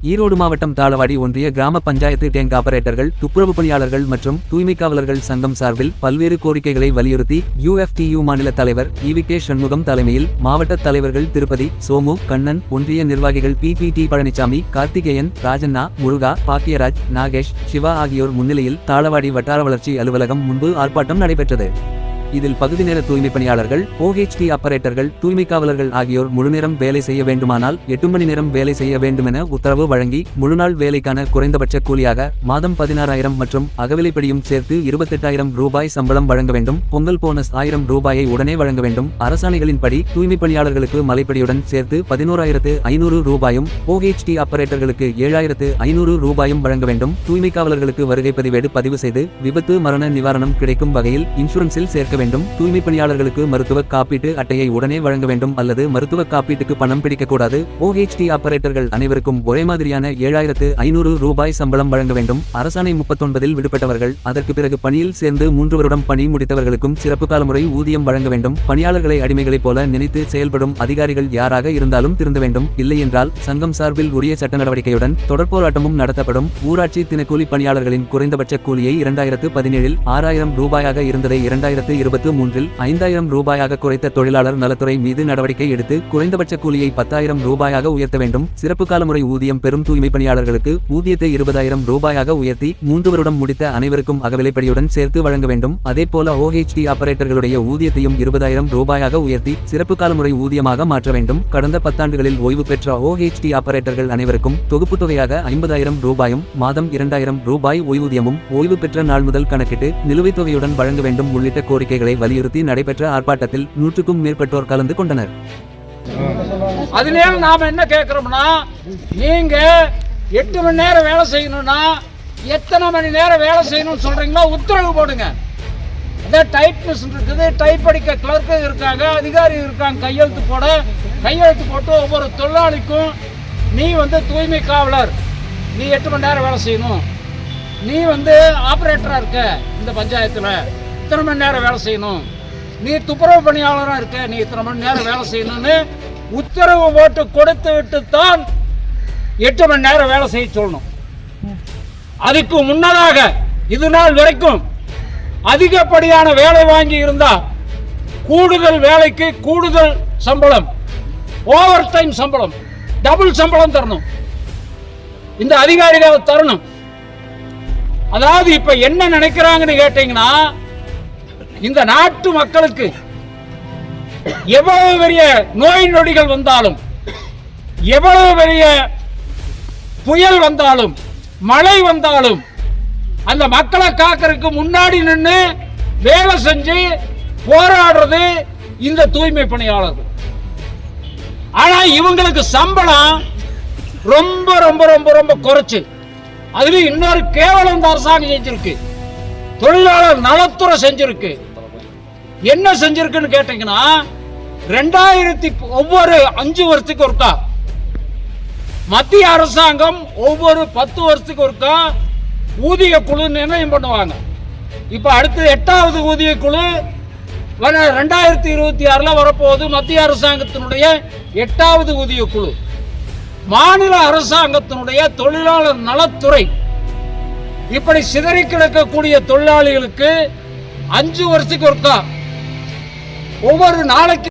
ஈரோடு மாவட்டம் தாளவாடி ஒன்றிய கிராம பஞ்சாயத்து டேங்க் ஆபரேட்டர்கள் துப்புரவு பணியாளர்கள் மற்றும் தூய்மை காவலர்கள் சங்கம் சார்பில் பல்வேறு கோரிக்கைகளை வலியுறுத்தி யுஎஃப்டியு மாநில தலைவர் இவி கே சண்முகம் தலைமையில் மாவட்ட தலைவர்கள் திருப்பதி சோமு கண்ணன் ஒன்றிய நிர்வாகிகள் P P T Palanisamy Karthikeyan Rajanna Muruga Bhagyaraj Nagesh Siva ஆகியோர் முன்னிலையில் தாளவாடி வட்டார வளர்ச்சி அலுவலகம் முன்பு ஆர்ப்பாட்டம் நடைபெற்றது. இதில் பகுதி நேர தூய்மை பணியாளர்கள் ஓஹெச்டி ஆபரேட்டர்கள் தூய்மை காவலர்கள் ஆகியோர் முழுநேரம் வேலை செய்ய வேண்டுமானால் எட்டு மணி நேரம் வேலை செய்ய வேண்டுமென உத்தரவு வழங்கி முழுநாள் வேலைக்கான குறைந்தபட்ச கூலியாக மாதம் பதினாறாயிரம் மற்றும் அகவிலைப்படியும் சேர்த்து இருபத்தெட்டாயிரம் ரூபாய் சம்பளம் வழங்க வேண்டும். பொங்கல் போனஸ் ஆயிரம் ரூபாயை உடனே வழங்க வேண்டும். அரசாணைகளின்படி தூய்மை பணியாளர்களுக்கு மலைப்படியுடன் சேர்த்து பதினோராயிரத்து ஐநூறு ரூபாயும் ஓஹெச்டி ஆபரேட்டர்களுக்கு ஏழாயிரத்து ஐநூறு ரூபாயும் வழங்க வேண்டும். தூய்மை காவலர்களுக்கு வருகை பதிவேடு பதிவு செய்து விபத்து மரண நிவாரணம் கிடைக்கும் வகையில் இன்சூரன்ஸில் சேர்க்க வேண்டும். தூய்மை பணியாளர்களுக்கு மருத்துவ காப்பீட்டு அட்டையை உடனே வழங்க வேண்டும் அல்லது மருத்துவ காப்பீட்டுக்கு பணம் பிடிக்கக்கூடாது. ஓஹெச்டி ஆபரேட்டர்கள் அனைவருக்கும் ஒரே மாதிரியான ஏழாயிரத்து ஐநூறு ரூபாய் சம்பளம் வழங்க வேண்டும். அரசாணை முப்பத்தொன்பதில் விடுபட்டவர்கள் அதற்கு பிறகு பணியில் சேர்ந்து மூன்று வருடம் பணி முடித்தவர்களுக்கும் சிறப்பு காலமுறை ஊதியம் வழங்க வேண்டும். பணியாளர்களை அடிமைகளைப் போல நினைத்து செயல்படும் அதிகாரிகள் யாராக இருந்தாலும் திருந்த வேண்டும். இல்லையென்றால் சங்கம் சார்பில் உரிய சட்ட நடவடிக்கையுடன் தொடர் போராட்டமும் நடத்தப்படும். ஊராட்சி தினக்கூலி பணியாளர்களின் குறைந்தபட்ச கூலியை இரண்டாயிரத்து பதினேழில் ஆறாயிரம் ரூபாயாக இருந்ததை இரண்டாயிரத்து இருபத்து மூன்றில் ஐந்தாயிரம் ரூபாயாக குறைத்த தொழிலாளர் நலத்துறை மீது நடவடிக்கை எடுத்து குறைந்தபட்ச கூலியை பத்தாயிரம் ரூபாயாக உயர்த்த வேண்டும். சிறப்பு காலமுறை ஊதியம் பெறும் தூய்மை பணியாளர்களுக்கு ஊதியத்தை இருபதாயிரம் ரூபாயாக உயர்த்தி மூன்று வருடம் முடித்த அனைவருக்கும் அகவிலைப்படியுடன் சேர்த்து வழங்க வேண்டும். அதேபோல ஓஹெச்டி ஆபரேட்டர்களுடைய ஊதியத்தையும் இருபதாயிரம் ரூபாயாக உயர்த்தி சிறப்பு காலமுறை ஊதியமாக மாற்ற வேண்டும். கடந்த பத்தாண்டுகளில் ஓய்வு பெற்ற ஓஹெச்டி ஆபரேட்டர்கள் அனைவருக்கும் தொகுப்பு தொகையாக ஐம்பதாயிரம் ரூபாயும் மாதம் இரண்டாயிரம் ரூபாய் ஓய்வூதியமும் ஓய்வு பெற்ற நாள் முதல் கணக்கிட்டு நிலுவைத் தொகையுடன் வழங்க வேண்டும் உள்ளிட்ட கோரிக்கை வலியுறுத்தி நடைபெற்ற ஆர்ப்பாட்டத்தில் நூற்றுக்கும் மேற்பட்டோர் கலந்து கொண்டனர். அதுலேயும் நாம் என்ன கேட்குறோம்னா நீங்கள் எட்டு மணி நேரம் வேலை செய்யணும்னா எத்தனை மணி நேரம் வேலை செய்யணும்னு சொல்கிறீங்களோ உத்தரவு போடுங்க. அதே டைப்னிஸ் இருக்குது டைப் அடிக்க கிளர்க்கு இருக்காங்க அதிகாரி இருக்காங்க கையெழுத்து போட கையெழுத்து போட்டு ஒவ்வொரு தொழிலாளிக்கும் நீ வந்து தூய்மை காவலர் நீ எட்டு மணி நேரம் வேலை செய்யணும். நீ வந்து ஆப்ரேட்டராக இருக்க இந்த பஞ்சாயத்தில். இத்தனை மணி நேரம் வேலை செய்யணும்? நீ துப்புரவு பணியாளராக இருக்க நீ இத்தனை மணி நேரம் வேலை செய்யணும்னு உத்தரவு போட்டு கொடுத்து விட்டு தான் எட்டு மணி நேரம் வேலை செய்ய சொல்லணும். அதுக்கு முன்னதாக இது நாள் வரைக்கும் அதிகப்படியான வேலை வாங்கி இருந்தா கூடுதல் வேலைக்கு கூடுதல் சம்பளம் ஓவர் டைம் சம்பளம் டபுள் சம்பளம் தரணும். இந்த அதிகாரிகள் தரணும். அதாவது இப்ப என்ன நினைக்கிறாங்கன்னு கேட்டீங்கன்னா இந்த நாட்டு மக்களுக்கு எவ்வளவு பெரிய நோய் நொடிகள் வந்தாலும் எவ்வளவு பெரிய புயல் வந்தாலும் மழை வந்தாலும் அந்த மக்களை காக்கறதுக்கு முன்னாடி நின்று வேலை செஞ்சு போராடுறது இந்த தூய்மை பணியாளர்கள். ஆனா இவங்களுக்கு சம்பளம் ரொம்ப ரொம்ப ரொம்ப ரொம்ப குறைச்சு. அதுலயும் இன்னொரு கேவலம் இந்த அரசாங்கம் செஞ்சிருக்கு. தொழிலாளர் நலத்துறை செஞ்சிருக்கு. என்ன செஞ்சிருக்குன்னு கேட்டீங்கன்னா ரெண்டாயிரத்தி ஒவ்வொரு அஞ்சு வருஷத்துக்கு ஒருக்கா. மத்திய அரசாங்கம் ஒவ்வொரு பத்து வருஷத்துக்கு ஒருக்கா ஊதிய குழு நிர்ணயம் பண்ணுவாங்க. இப்போ அடுத்து எட்டாவது ஊதிய குழு வர ரெண்டாயிரத்தி இருபத்தி ஆறில் வரப்போகுது. மத்திய அரசாங்கத்தினுடைய எட்டாவது ஊதிய குழு. மாநில அரசாங்கத்தினுடைய தொழிலாளர் நலத்துறை. இப்படி சிதறி கிடக்கக்கூடிய தொழிலாளிகளுக்கு அஞ்சு வருஷத்துக்கு ஒருக்கா. ஒவ்வொரு நாளைக்கு